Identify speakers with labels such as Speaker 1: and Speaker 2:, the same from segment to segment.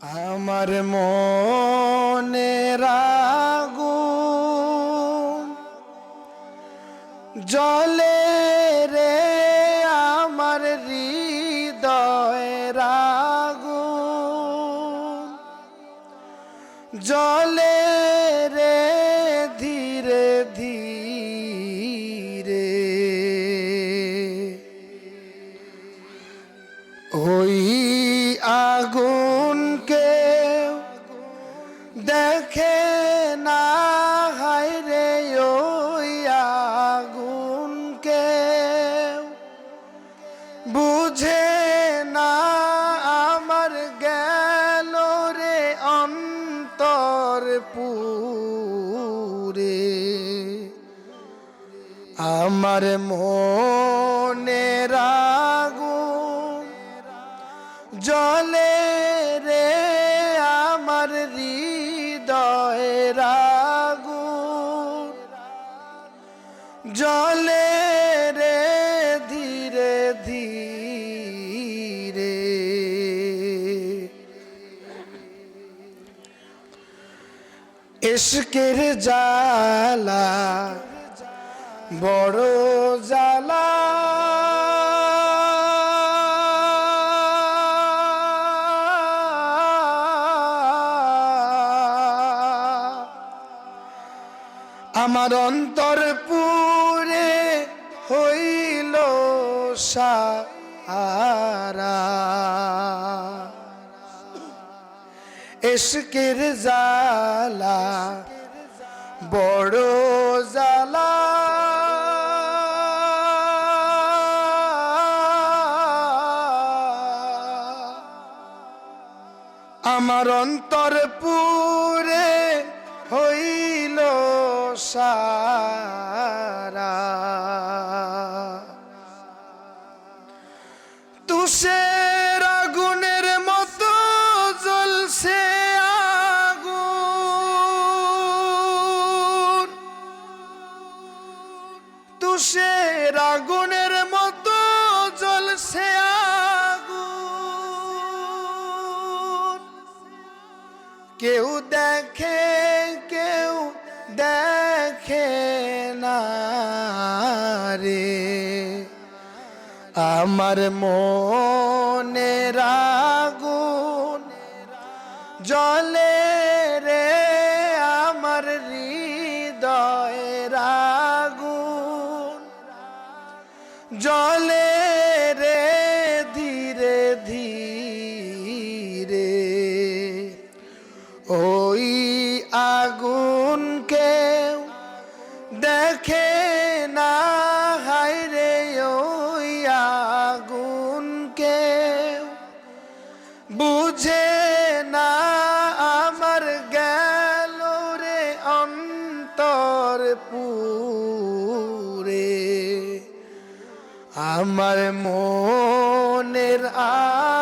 Speaker 1: আমার মনে রাগু জলে রে দেখে না হায় রে ওই আগুনকে। বুঝে না আমার গেল রে অন্তর পুরে। আমার মনের আগুন জলে জলে রে ধীরে ধীরে। ইশকের জালা বড় জালা আমার অন্তর পুরে হইল সারা জালা বড় জালা আমার অন্তর পুরে হইল সারা তুষের আগুনের মতো জ্বলছে আগুন। তুষের আগুনের মতো জ্বলছে আগুন। কেউ দেখে আমার মনে রাগুন জলে রে আমার হৃদয় রাগুন। জলে পুরে। আমার মনের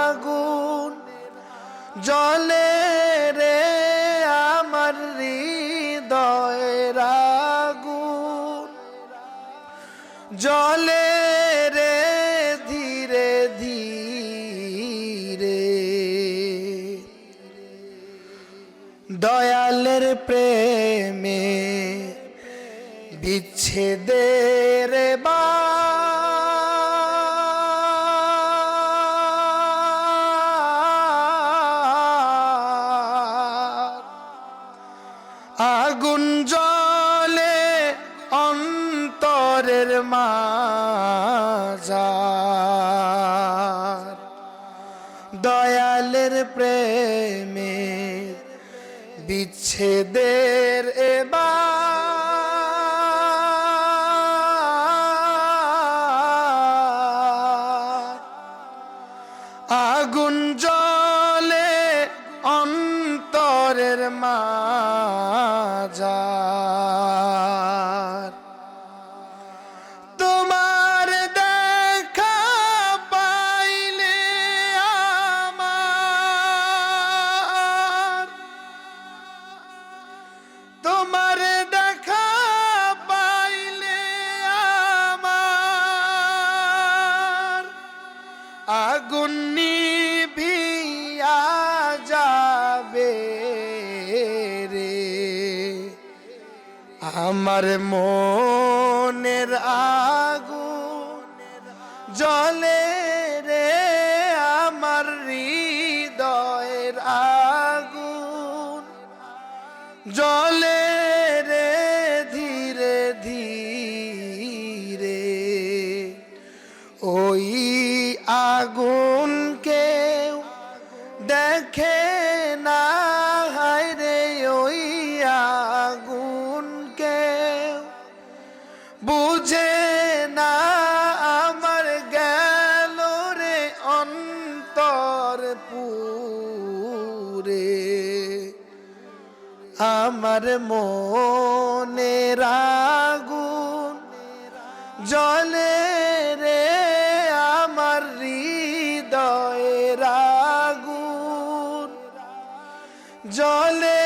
Speaker 1: আগুন জলে রে, আমার হৃদয়ের আগুন জলে রে ধীরে ধীরে। দয়ালের প্রেমে বিচ্ছেদের বা আগুন জলে অন্তরের মাঝার। দয়ালের প্রেমে বিচ্ছেদের এবার। আগুন জলে অন্তরের মাঝার আমার মনের আগুন জলে রে আমার হৃদয়ের আগুন। জলে রে ধীরে ধীরে ওই আগুনকে বুঝে না আমার গেল রে অন্তর পুরে। আমার মনের আগুন জলে রে, আমার হৃদয়ের আগুন জলে